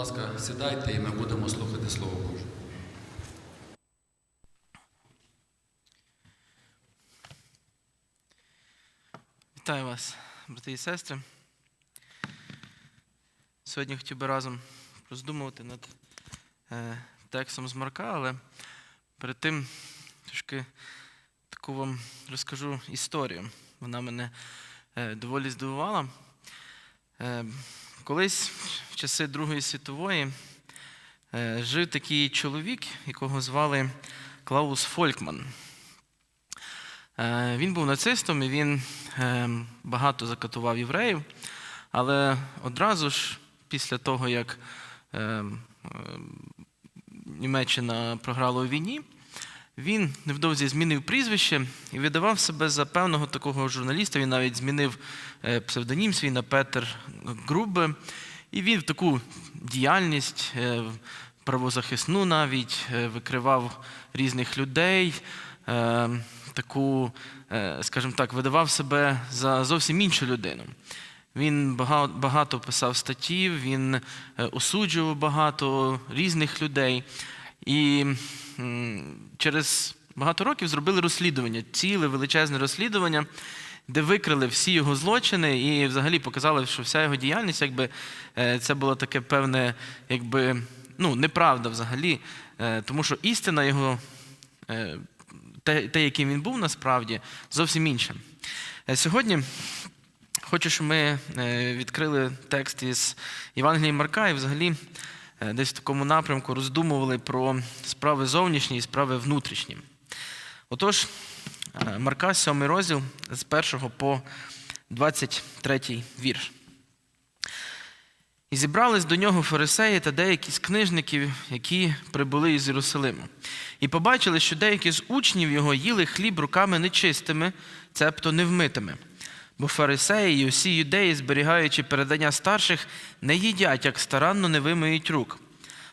ласка, сідайте і ми будемо слухати Слово Боже. Вітаю вас, брати і сестри. Сьогодні хотів би разом роздумувати над е, текстом з Марка, але перед тим трошки таку вам розкажу історію. Вона мене е, доволі здивувала. Колись, в часи Другої світової, е, жив такий чоловік, якого звали Клаус Фолькман. Е, Він був нацистом і він е, багато закатував євреїв, але одразу ж після того, як Німеччина програла у війні, він невдовзі змінив прізвище і видавав себе за певного такого журналіста. Він навіть змінив е, псевдонім свій на Петер Грубе. І він в таку діяльність е, правозахисну навіть е, викривав різних людей, таку, скажімо так, видавав себе за зовсім іншу людину. Він багато писав статтів, він осуджував багато різних людей. І через багато років зробили розслідування, ціле величезне розслідування, де викрили всі його злочини і взагалі показали, що вся його діяльність, якби е, це було таке певне, якби ну, неправда взагалі, Е, тому що істина його, е, те, те, яким він був насправді, зовсім інше. Е, Сьогодні Хочу, щоб ми відкрили текст із Євангелії Марка і взагалі десь в такому напрямку роздумували про справи зовнішні і справи внутрішні. Отож, е, Марка, 7 розділ з 1 по 23 вірш. І зібрались до нього фарисеї та деякі з книжників, які прибули із Єрусалиму. І побачили, що деякі з учнів його їли хліб руками нечистими, цебто невмитими. Бо фарисеї і усі юдеї, зберігаючи передання старших, не їдять, як старанно не вимиють рук.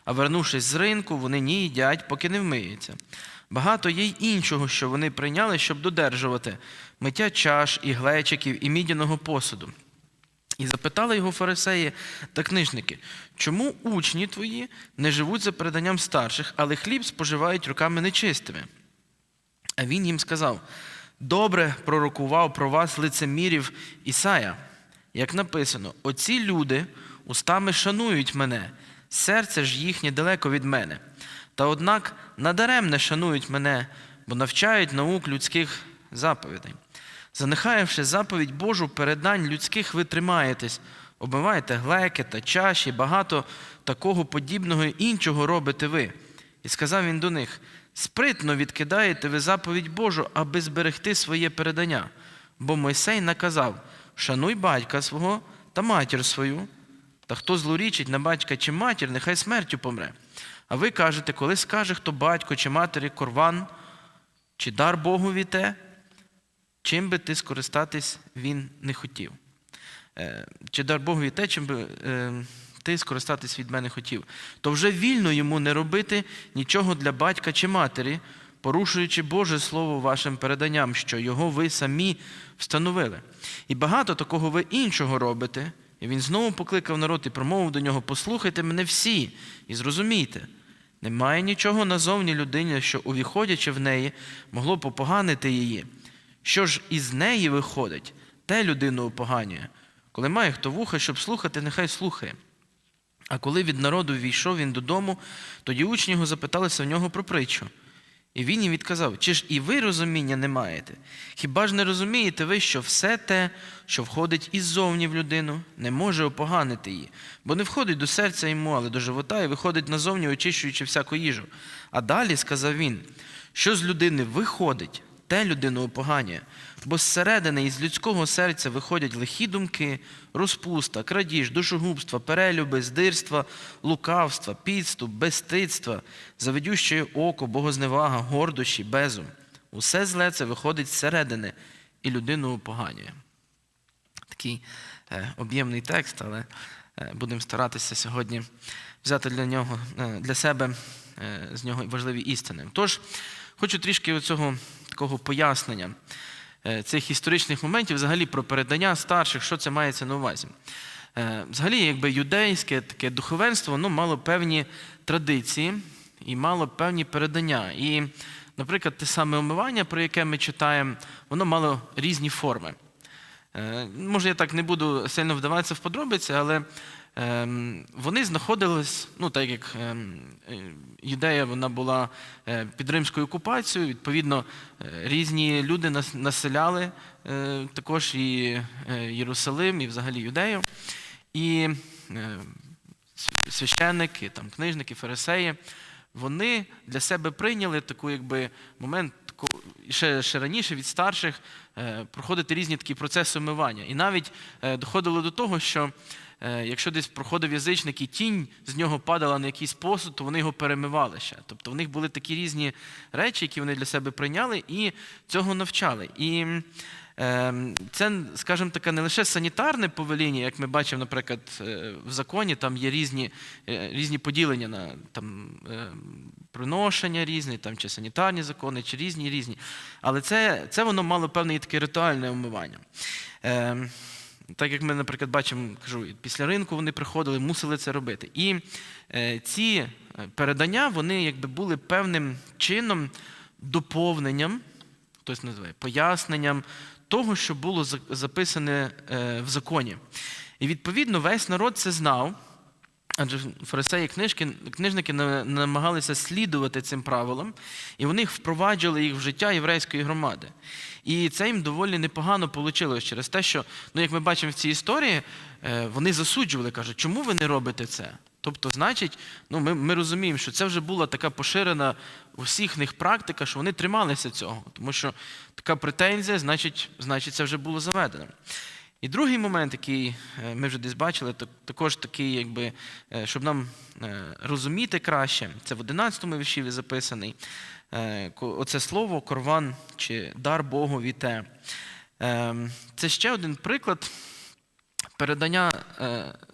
А вернувшись з ринку, вони не їдять, поки не вмиються. Багато є й іншого, що вони прийняли, щоб додержувати миття чаш і глечиків і мідяного посуду. І запитали його фарисеї та книжники, чому учні твої не живуть за переданням старших, але хліб споживають руками нечистими? А він їм сказав: добре пророкував про вас лицемірів Ісая, як написано: оці люди устами шанують мене, серце ж їхнє далеко від мене. Та однак надаремне шанують мене, бо навчають наук людських заповідей. Занехаєвши заповідь Божу передань людських, ви тримаєтесь, обмиваєте глеки та чаші, багато такого подібного іншого робите ви. І сказав він до них: спритно відкидаєте ви заповідь Божу, аби зберегти своє передання. Бо Мойсей наказав: шануй батька свого та матір свою, та хто злорічить на батька чи матір, нехай смертю помре. А ви кажете, коли скаже хто батько чи матері корван, чи дар Богові те, чим би ти скористатись він не хотів. Е, Чи дар Богові те, чим би е, ти скористатись від мене хотів, то вже вільно йому не робити нічого для батька чи матері, порушуючи Боже Слово вашим переданням, що його ви самі встановили. І багато такого ви іншого робите. І він знову покликав народ і промовив до нього: послухайте мене всі і зрозумійте. Немає нічого назовні людині, що, увіходячи в неї, могло попоганити її. Що ж із неї виходить, те людину опоганює. Коли має хто вуха, щоб слухати, нехай слухає. А коли від народу війшов він додому, тоді учні його запиталися в нього про притчу. І він їм відказав: чи ж і ви розуміння не маєте? Хіба ж не розумієте ви, що все те, що входить іззовні в людину, не може опоганити її, бо не входить до серця йому, але до живота, і виходить назовні, очищуючи всяку їжу. А далі сказав він, що з людини виходить, те людину опоганює, бо зсередини із людського серця виходять лихі думки, розпуста, крадіж, душогубства, перелюби, здирства, лукавства, підступ, безстидства, заведюще око, богозневага, гордощі, безум. Усе зле це виходить зсередини і людину опоганює. Такий е, об'ємний текст, але е, будемо старатися сьогодні взяти для нього, е, для себе е, з нього важливі істини. Тож, хочу трішки оцього такого пояснення е, цих історичних моментів, взагалі про передання старших, що це мається на увазі. Е, Взагалі, якби юдейське таке духовенство, воно мало певні традиції і мало певні передання. І, наприклад, те саме омивання, про яке ми читаємо, воно мало різні форми. Е, Може, я так не буду сильно вдаватися в подробиці, але вони знаходились, ну так як ем, юдея вона була е, під римською окупацією, відповідно, е, різні люди населяли е, також і Єрусалим, і взагалі юдею. І священники, там, книжники, фарисеї, вони для себе прийняли таку, якби момент ще, ще раніше від старших проходити різні такі процеси омивання. І навіть доходило до того, що якщо десь проходив язичник і тінь з нього падала на якийсь посуд, то вони його перемивали ще. Тобто в них були такі різні речі, які вони для себе прийняли і цього навчали. І Ем, Це, скажімо таке, не лише санітарне повеління, як ми бачимо, наприклад, е, в законі там є різні, е, різні поділення на там, е, приношення різні, там, чи санітарні закони, чи різні різні. Але це, це воно мало певне таке ритуальне умивання. Так як ми, наприклад, бачимо, кажу, після ринку вони приходили, мусили це робити. І е, ці е, передання вони якби були певним чином доповненням хтось називає поясненням того, що було записане е, в законі. І відповідно весь народ це знав, адже фарисеї книжки, книжники намагалися слідувати цим правилам, і вони впроваджували їх в життя єврейської громади. І це їм доволі непогано вийшло через те, що, ну, як ми бачимо в цій історії, е, вони засуджували, кажуть, чому ви не робите це? Тобто, значить, ну, ми, ми розуміємо, що це вже була така поширена у всіх них практика, що вони трималися цього. Тому що така претензія, значить, значить це вже було заведено. І другий момент, який е, ми вже десь бачили, також такий, якби, е, щоб нам е, розуміти краще, це в 11-му вірші записаний. Оце слово корван чи дар Богу віте. Це ще один приклад передання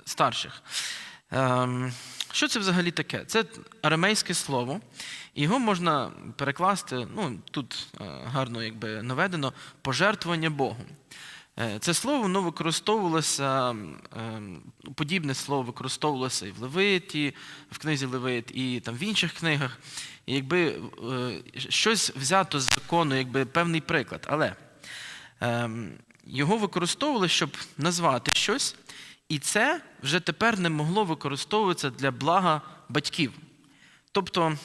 старших. Що це взагалі таке? Це арамейське слово, його можна перекласти, ну тут гарно якби наведено, пожертвування Богу. Е, Це слово воно використовувалося, ем, подібне слово використовувалося і в Левиті, в книзі Левит, і там в інших книгах. І якби е, щось взято з закону, якби певний приклад. Але ем, його використовували, щоб назвати щось, і це вже тепер не могло використовуватися для блага батьків. Тобто,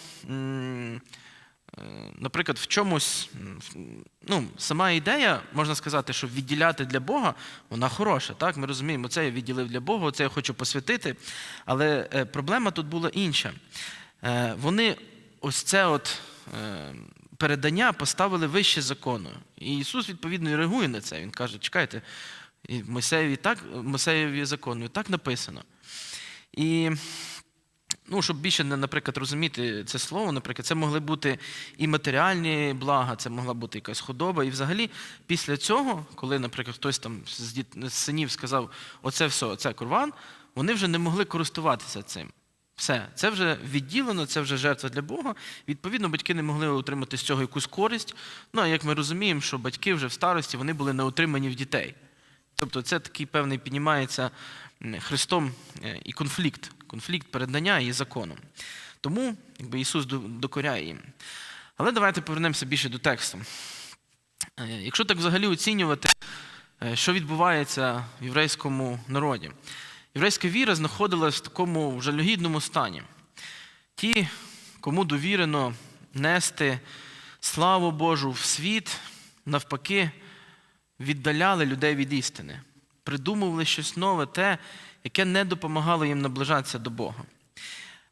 наприклад, в чомусь, ну, сама ідея, можна сказати, що відділяти для Бога, вона хороша. Так? Ми розуміємо, це я відділив для Бога, це я хочу посвятити. Але е, проблема тут була інша. Е, Вони ось це от е, передання поставили вище закону. І Ісус, відповідно, і реагує на це. Він каже: чекайте, Мойсеєві так, Мойсеєві закону і так написано. І ну, щоб більше, наприклад, розуміти це слово, наприклад, це могли бути і матеріальні блага, це могла бути якась худоба. І взагалі, після цього, коли, наприклад, хтось там з діт- з синів сказав, оце все, оце курван, вони вже не могли користуватися цим. Все, це вже відділено, це вже жертва для Бога. Відповідно, батьки не могли отримати з цього якусь користь. Ну а як ми розуміємо, що батьки вже в старості вони були не отримані в дітей. Тобто це такий певний піднімається Христом е, і конфлікт, конфлікт передання і законом. Тому якби, Ісус докоряє їм. Але давайте повернемося більше до тексту. Е, Якщо так взагалі оцінювати, е, що відбувається в єврейському народі, єврейська віра знаходилась в такому жалюгідному стані. Ті, кому довірено нести славу Божу в світ, навпаки, віддаляли людей від істини, придумували щось нове, те, яке не допомагало їм наближатися до Бога.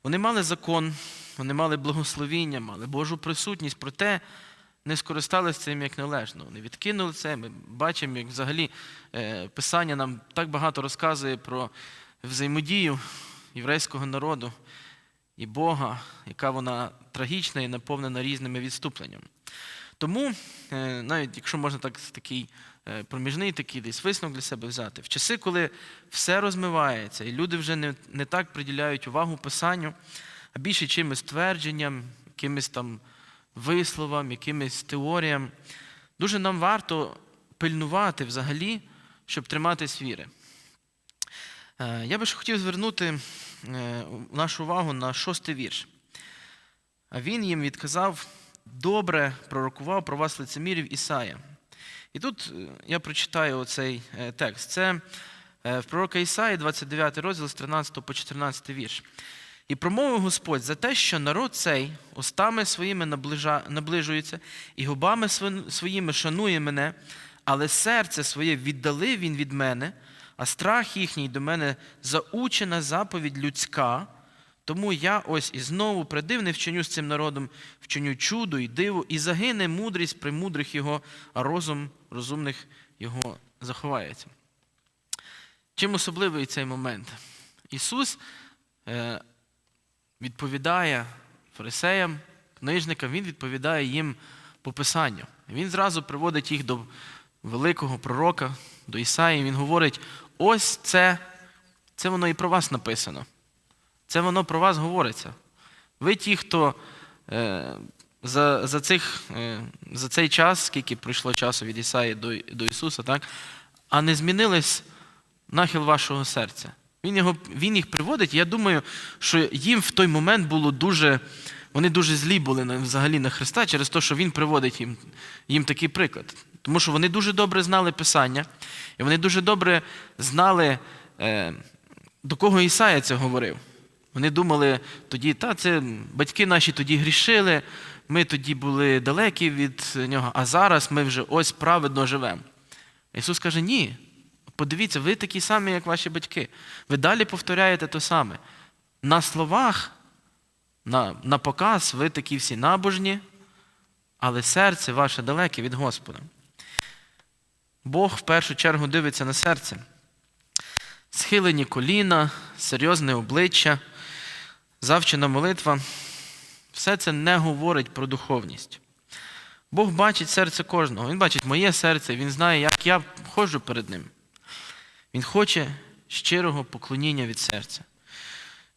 Вони мали закон, вони мали благословіння, мали Божу присутність, проте не скористалися цим як належно. Вони відкинули це. Ми бачимо, як взагалі е, Писання нам так багато розказує про взаємодію єврейського народу і Бога, яка вона трагічна і наповнена різними відступленнями. Тому, е, навіть якщо можна так такий е, проміжний такий десь висновок для себе взяти, в часи, коли все розмивається, і люди вже не, не так приділяють увагу писанню, а більше чимось твердженням, якимось там висловам, якимось теоріям, дуже нам варто пильнувати взагалі, щоб триматись віри. Е, Я би ще хотів звернути нашу увагу на шостий вірш. А він їм відказав, добре пророкував про вас лицемірів Ісая. І тут е, я прочитаю оцей е, текст. Це е, в пророка Ісаї, 29 розділ з 13 по 14 вірш. І промовив Господь за те, що народ цей устами своїми наближується, і губами своїми шанує мене, але серце своє віддалив він від мене, а страх їхній до мене заучена заповідь людська. Тому я ось і знову придивне вчиню з цим народом, вчиню чудо і диво, і загине мудрість при мудрих його, а розум розумних його заховається. Чим особливий цей момент? Ісус е, відповідає фарисеям, книжникам, Він відповідає їм по Писанню. Він зразу приводить їх до великого пророка, до Ісаї. Він говорить: ось це, це воно і про вас написано. Це воно про вас говориться. Ви ті, хто е, за, за, цих, е, за цей час, скільки пройшло часу від Ісаї до, до Ісуса, так, а не змінились нахил вашого серця. Він, його, він їх приводить, я думаю, що їм в той момент було дуже, вони дуже злі були на, взагалі на Христа через те, що Він приводить їм, їм такий приклад. Тому що вони дуже добре знали Писання, і вони дуже добре знали, е, до кого Ісая це говорив. Вони думали тоді, та це батьки наші тоді грішили, ми тоді були далекі від нього, а зараз ми вже ось праведно живемо. Ісус каже: ні. Подивіться, ви такі самі, як ваші батьки. Ви далі повторяєте те саме. На словах, на, на показ, ви такі всі набожні, але серце ваше далеке від Господа. Бог в першу чергу дивиться на серце. Схилені коліна, серйозне обличчя, завчена молитва. Все це не говорить про духовність. Бог бачить серце кожного. Він бачить моє серце, він знає, як я ходжу перед ним. Він хоче щирого поклоніння від серця.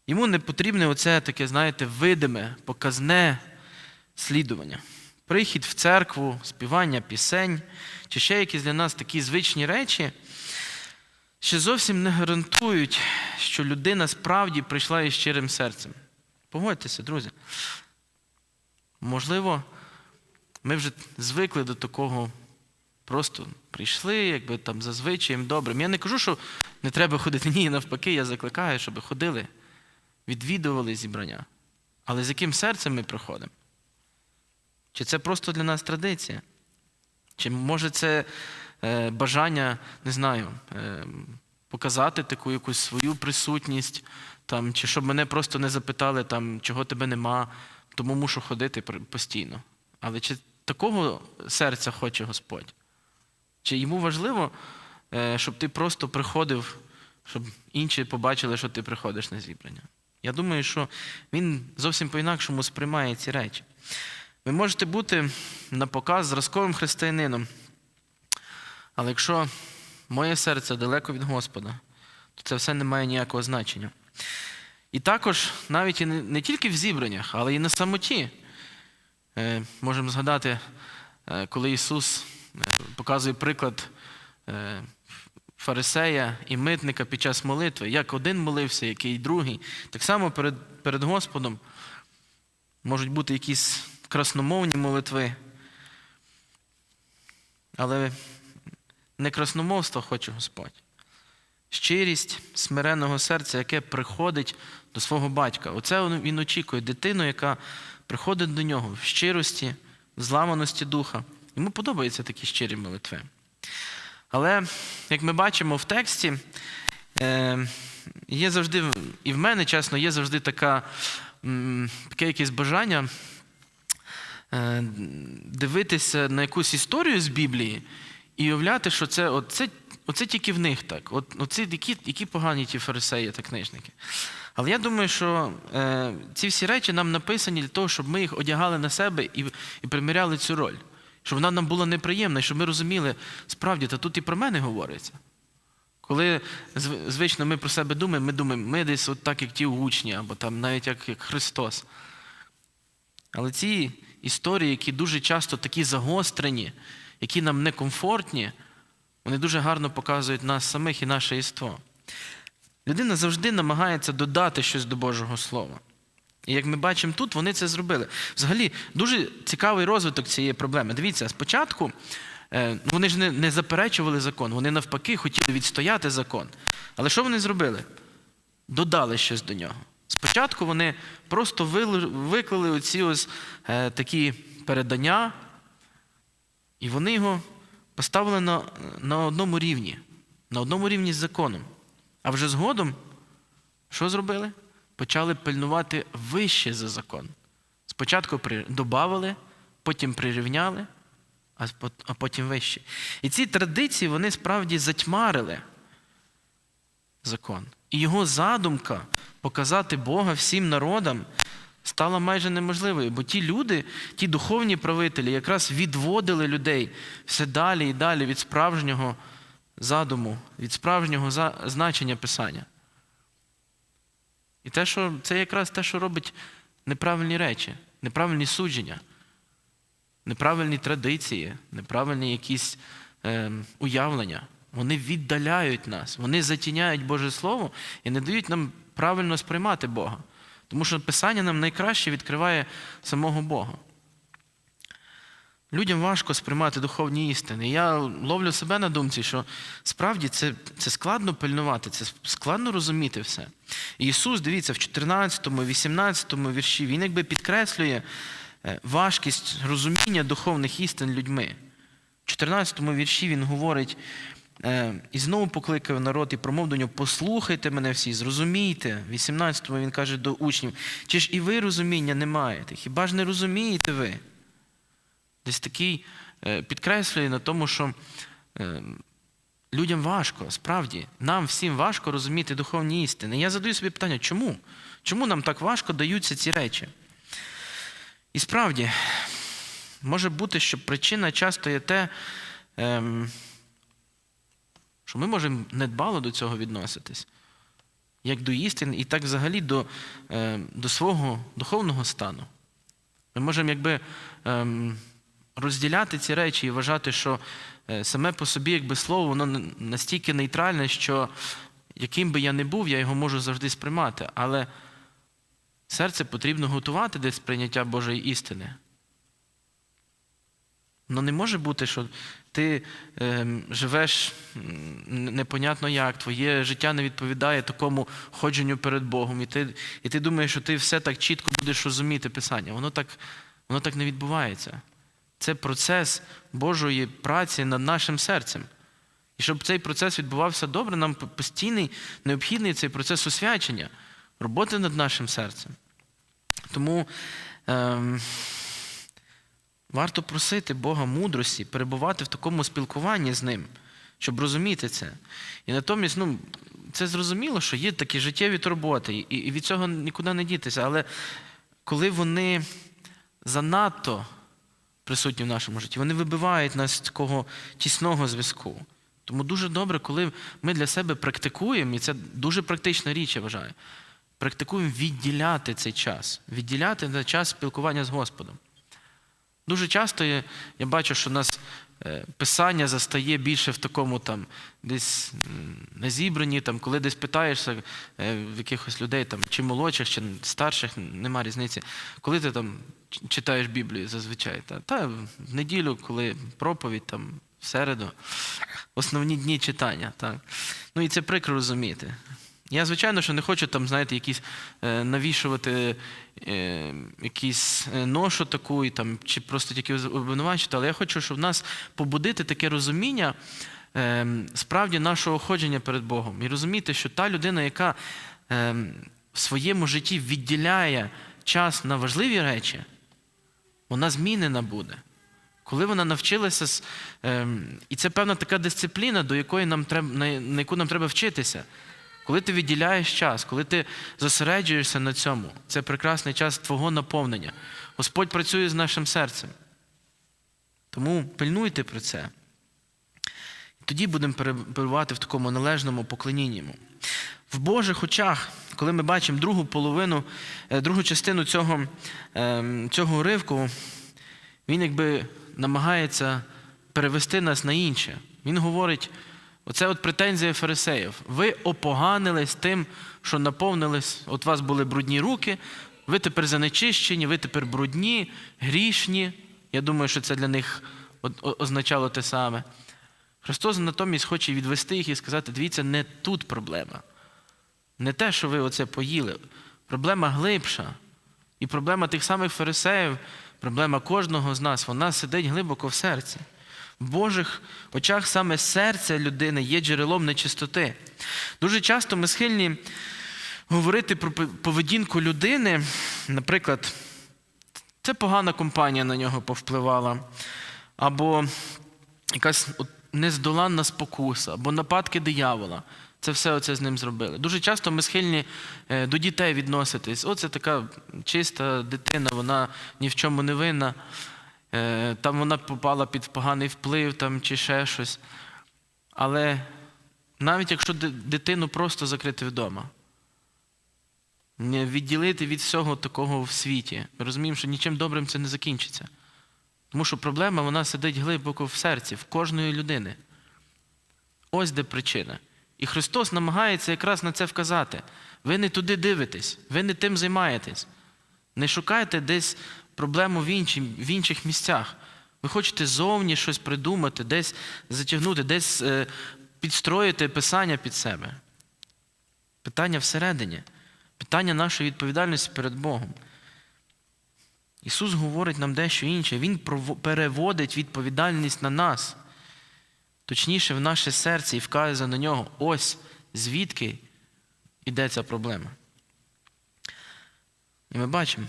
Йому не потрібне оце таке, знаєте, видиме, показне слідування. Прихід в церкву, співання пісень, чи ще якісь для нас такі звичні речі, ще зовсім не гарантують, що людина справді прийшла із щирим серцем. Погодьтеся, друзі. Можливо, ми вже звикли до такого Просто прийшли, якби там зазвичай добре. Я не кажу, що не треба ходити. Ні, навпаки, я закликаю, щоб ходили, відвідували зібрання. Але з яким серцем ми приходимо? Чи це просто для нас традиція? Чи може це бажання, не знаю, е, показати таку якусь свою присутність, там, чи щоб мене просто не запитали, там, чого тебе нема, тому мушу ходити постійно. Але чи такого серця хоче Господь? Чи йому важливо, е, щоб ти просто приходив, щоб інші побачили, що ти приходиш на зібрання? Я думаю, що він зовсім по-інакшому сприймає ці речі. Ви можете бути на показ зразковим християнином, але якщо моє серце далеко від Господа, то це все не має ніякого значення. І також навіть і не, тільки в зібраннях, але і на самоті. Е, можемо згадати, е, коли Ісус показує приклад е, фарисея і митника під час молитви, як один молився, який другий. Так само перед, перед Господом можуть бути якісь красномовні молитви. Але не красномовство хоче Господь. Щирість смиреного серця, яке приходить до свого батька. Оце він очікує дитину, яка приходить до нього в щирості, в зламаності духа. Йому подобаються такі щирі молитви. Але, як ми бачимо в тексті, е, є завжди, і в мене, чесно, є завжди така, таке якесь бажання е, дивитися на якусь історію з Біблії і уявляти, що це, оце, оце тільки в них так. От, оці, які, які погані ті фарисеї та книжники. Але я думаю, що е, ці всі речі нам написані для того, щоб ми їх одягали на себе і, і приміряли цю роль щоб вона нам була неприємна, і щоб ми розуміли, справді, та тут і про мене говориться. Коли звично ми про себе думаємо, ми думаємо, ми десь от так, як ті учні, або там навіть як, як Христос. Але ці історії, які дуже часто такі загострені, які нам некомфортні, вони дуже гарно показують нас самих і наше єство. Людина завжди намагається додати щось до Божого Слова. І як ми бачимо тут, вони це зробили. Взагалі, дуже цікавий розвиток цієї проблеми. Дивіться, спочатку е, ну, вони ж не, заперечували закон, вони навпаки хотіли відстояти закон. Але що вони зробили? Додали щось до нього. Спочатку вони просто виклали оці ось е, такі передання, і вони його поставили на, на одному рівні, на одному рівні з законом. А вже згодом, що зробили? Почали пильнувати вище за закон. Спочатку додавали, потім прирівняли, а потім вище. І ці традиції вони справді затьмарили закон. І його задумка показати Бога всім народам стала майже неможливою, бо ті люди, ті духовні правителі, якраз відводили людей все далі і далі від справжнього задуму, від справжнього значення Писання. І те, що, це якраз те, що робить неправильні речі, неправильні судження, неправильні традиції, неправильні якісь ем, уявлення. Вони віддаляють нас, вони затіняють Боже Слово і не дають нам правильно сприймати Бога. Тому що Писання нам найкраще відкриває самого Бога. Людям важко сприймати духовні істини. Я ловлю себе на думці, що справді це, це складно пильнувати, це складно розуміти все. І Ісус, дивіться, в 14, 18 вірші, Він якби підкреслює е, важкість розуміння духовних істин людьми. В 14 вірші Він говорить, і знову покликав народ і промов до нього, послухайте мене всі, зрозумійте. В 18 він каже до учнів, чи ж і ви розуміння не маєте? Хіба ж не розумієте ви? Десь такий е, підкреслює на тому, що е, людям важко, справді, нам всім важко розуміти духовні істини. Я задаю собі питання, чому? Чому нам так важко даються ці речі? І справді, може бути, що причина часто є те, ем, що ми можемо недбало до цього відноситись, як до істин, і так взагалі до, е, до свого духовного стану. Ми можемо якби ем, розділяти ці речі і вважати, що е, саме по собі, якби слово, воно настільки нейтральне, що яким би я не був, я його можу завжди сприймати. Але серце потрібно готувати до сприйняття Божої істини. Ну не може бути, що ти ем, живеш непонятно як, твоє життя не відповідає такому ходженню перед Богом, і ти, і ти думаєш, що ти все так чітко будеш розуміти Писання. Воно так, воно так не відбувається. Це процес Божої праці над нашим серцем. І щоб цей процес відбувався добре, нам постійний необхідний цей процес освячення, роботи над нашим серцем. Тому ем, варто просити Бога мудрості, перебувати в такому спілкуванні з ним, щоб розуміти це. І натомість, ну, це зрозуміло, що є такі життєві турботи, і, від цього нікуди не дітися. Але коли вони занадто присутні в нашому житті, вони вибивають нас з такого тісного зв'язку. Тому дуже добре, коли ми для себе практикуємо, і це дуже практична річ, я вважаю. Практикуємо відділяти цей час, відділяти на час спілкування з Господом. Дуже часто я, я бачу, що нас е, писання застає більше в такому там, десь на зібранні, там, коли десь питаєшся е, в якихось людей, там, чи молодших, чи старших, нема різниці. Коли ти там читаєш Біблію зазвичай, та, та в неділю, коли проповідь, там, в середу, основні дні читання. Так. Ну і це прикро розуміти. Я, звичайно, що не хочу там, знаєте, якісь е, навішувати е, якісь е, ношу таку, і, там, чи просто тільки обвинувачувати, але я хочу, щоб в нас побудити таке розуміння е, справді нашого ходження перед Богом. І розуміти, що та людина, яка е, в своєму житті відділяє час на важливі речі, вона змінена буде. Коли вона навчилася, ем, і це певна така дисципліна, до якої нам треба, на яку нам треба вчитися. Коли ти відділяєш час, коли ти зосереджуєшся на цьому, це прекрасний час твого наповнення. Господь працює з нашим серцем. Тому пильнуйте про це. Тоді будемо перебувати в такому належному поклонінні. В Божих очах, коли ми бачимо другу половину, е, другу частину цього, ем, цього уривку, він якби намагається перевести нас на інше. Він говорить Оце от претензія фарисеїв. Ви опоганились тим, що наповнились, от у вас були брудні руки, ви тепер занечищені, ви тепер брудні, грішні. Я думаю, що це для них означало те саме. Христос натомість хоче відвести їх і сказати: дивіться, не тут проблема. Не те, що ви оце поїли. Проблема глибша. І проблема тих самих фарисеїв, проблема кожного з нас, вона сидить глибоко в серці. В Божих очах саме серце людини є джерелом нечистоти. Дуже часто ми схильні говорити про поведінку людини, наприклад, це погана компанія на нього повпливала, або якась нездоланна спокуса, або нападки диявола. Це все оце з ним зробили. Дуже часто ми схильні е, до дітей відноситись. Оце така чиста дитина, вона ні в чому не винна. Е, Там вона попала під поганий вплив там, чи ще щось. Але навіть якщо дитину просто закрити вдома, відділити від всього такого в світі, ми розуміємо, що нічим добрим це не закінчиться. Тому що проблема вона сидить глибоко в серці, в кожної людини. Ось де причина. І Христос намагається якраз на це вказати. Ви не туди дивитесь, ви не тим займаєтесь. Не шукайте десь проблему в, інші, в інших місцях. Ви хочете зовні щось придумати, десь затягнути, десь е, підстроїти писання під себе. Питання всередині, питання нашої відповідальності перед Богом. Ісус говорить нам дещо інше. Він переводить відповідальність на нас, точніше, в наше серце і вказує на нього. Ось звідки йде ця проблема. І ми бачимо,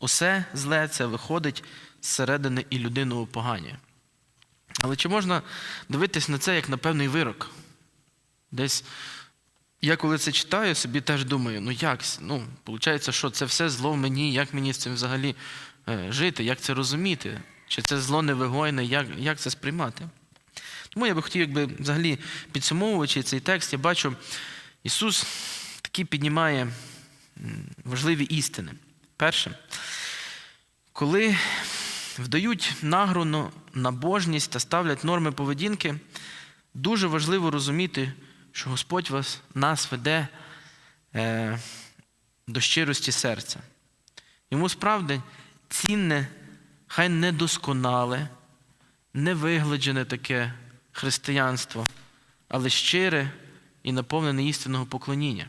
усе зле це виходить зсередини і людину опоганює. Але чи можна дивитись на це як на певний вирок? Десь я коли це читаю, собі теж думаю, ну як, ну, виходить, що це все зло в мені, як мені з цим взагалі е, жити, як це розуміти? Чи це зло невигойне, як, як це сприймати? Тому я би хотів, якби взагалі підсумовуючи цей текст, я бачу, Ісус такі піднімає важливі істини. Перше, коли вдають нагруну набожність та ставлять норми поведінки, дуже важливо розуміти, що Господь вас, нас веде е, до щирості серця. Йому справді цінне, хай недосконале, невигладжене таке християнство, але щире і наповнене істинного поклоніння.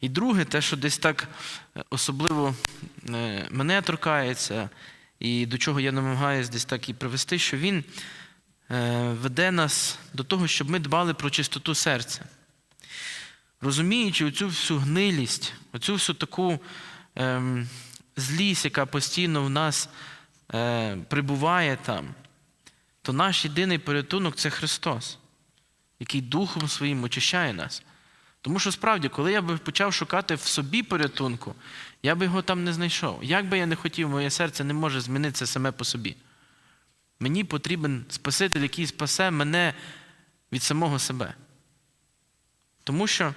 І друге, те, що десь так е, особливо е, мене торкається, і до чого я намагаюся десь так і привести, що він е, веде нас до того, щоб ми дбали про чистоту серця. Розуміючи оцю всю гнилість, оцю всю таку ем, злість, яка постійно в нас е, прибуває там, то наш єдиний порятунок це Христос, який Духом Своїм очищає нас. Тому що справді, коли я би почав шукати в собі порятунку, я би його там не знайшов. Як би я не хотів, моє серце не може змінитися саме по собі. Мені потрібен Спаситель, який спасе мене від самого себе. Тому що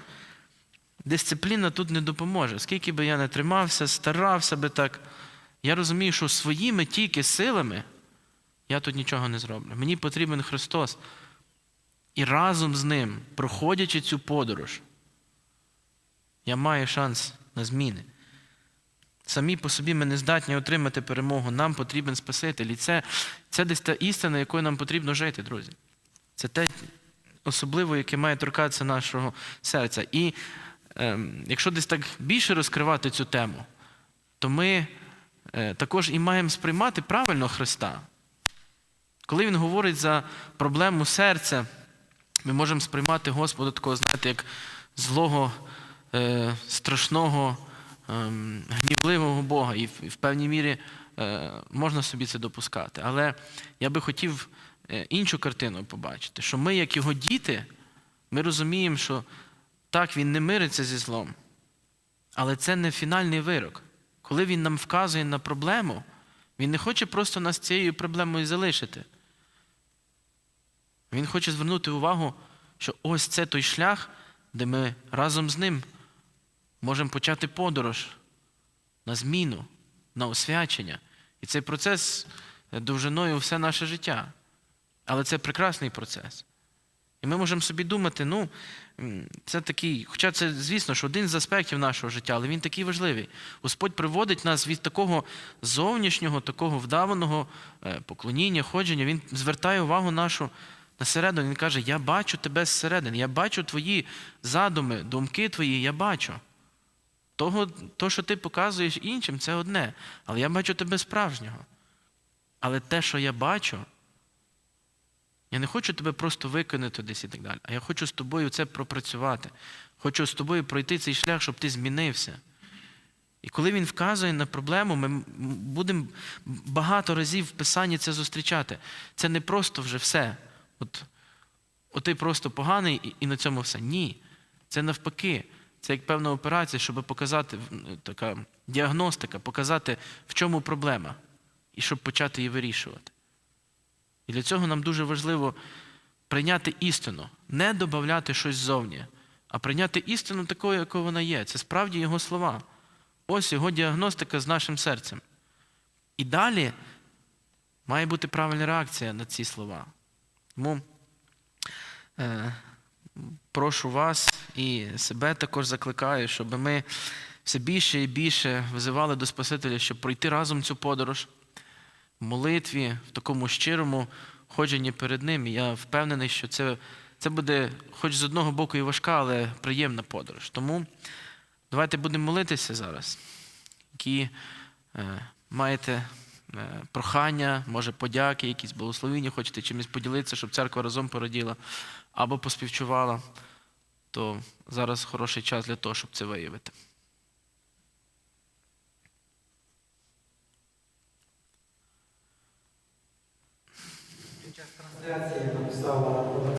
дисципліна тут не допоможе. Скільки би я не тримався, старався би так, я розумію, що своїми тільки силами я тут нічого не зроблю. Мені потрібен Христос. І разом з ним, проходячи цю подорож, я маю шанс на зміни. Самі по собі ми не здатні отримати перемогу. Нам потрібен Спаситель. І це, це десь та істина, якою нам потрібно жити, друзі. Це те особливо, яке має торкатися нашого серця. І ем, якщо десь так більше розкривати цю тему, то ми е, також і маємо сприймати правильно Христа. Коли Він говорить за проблему серця, ми можемо сприймати Господа такого, знаєте, як злого, е, страшного, ем, гнівливого Бога. І в, певній мірі е, можна собі це допускати. Але я би хотів е, іншу картину побачити, що ми, як його діти, ми розуміємо, що так, він не мириться зі злом, але це не фінальний вирок. Коли він нам вказує на проблему, він не хоче просто нас цією проблемою залишити. Він хоче звернути увагу, що ось це той шлях, де ми разом з ним можемо почати подорож на зміну, на освячення. І цей процес довжиною все наше життя. Але це прекрасний процес. І ми можемо собі думати, ну, це такий, хоча це, звісно, що один з аспектів нашого життя, але він такий важливий. Господь приводить нас від такого зовнішнього, такого вдаваного е, поклоніння, ходження. Він звертає увагу нашу на середину. Він каже: Я бачу тебе зсередини, я бачу твої задуми, думки твої, я бачу. Того, то, що ти показуєш іншим, це одне. Але я бачу тебе справжнього. Але те, що я бачу, я не хочу тебе просто викинути десь і так далі, а я хочу з тобою це пропрацювати. Хочу з тобою пройти цей шлях, щоб ти змінився. І коли він вказує на проблему, ми будемо багато разів в Писанні це зустрічати. Це не просто вже все. От, от ти просто поганий і, і на цьому все. Ні. Це навпаки. Це як певна операція, щоб показати така діагностика, показати, в чому проблема, і щоб почати її вирішувати. І для цього нам дуже важливо прийняти істину, не додати щось ззовні, а прийняти істину такою, якою вона є. Це справді його слова. Ось його діагностика з нашим серцем. І далі має бути правильна реакція на ці слова. Тому е, прошу вас і себе також закликаю, щоб ми все більше і більше визивали до Спасителя, щоб пройти разом цю подорож в молитві, в такому щирому ходженні перед ним. І я впевнений, що це, це буде, хоч з одного боку і важка, але приємна подорож. Тому давайте будемо молитися зараз, які е, маєте е, прохання, може подяки, якісь благословення, хочете чимось поділитися, щоб церква разом пораділа або поспівчувала, то зараз хороший час для того, щоб це виявити. Під час трансляції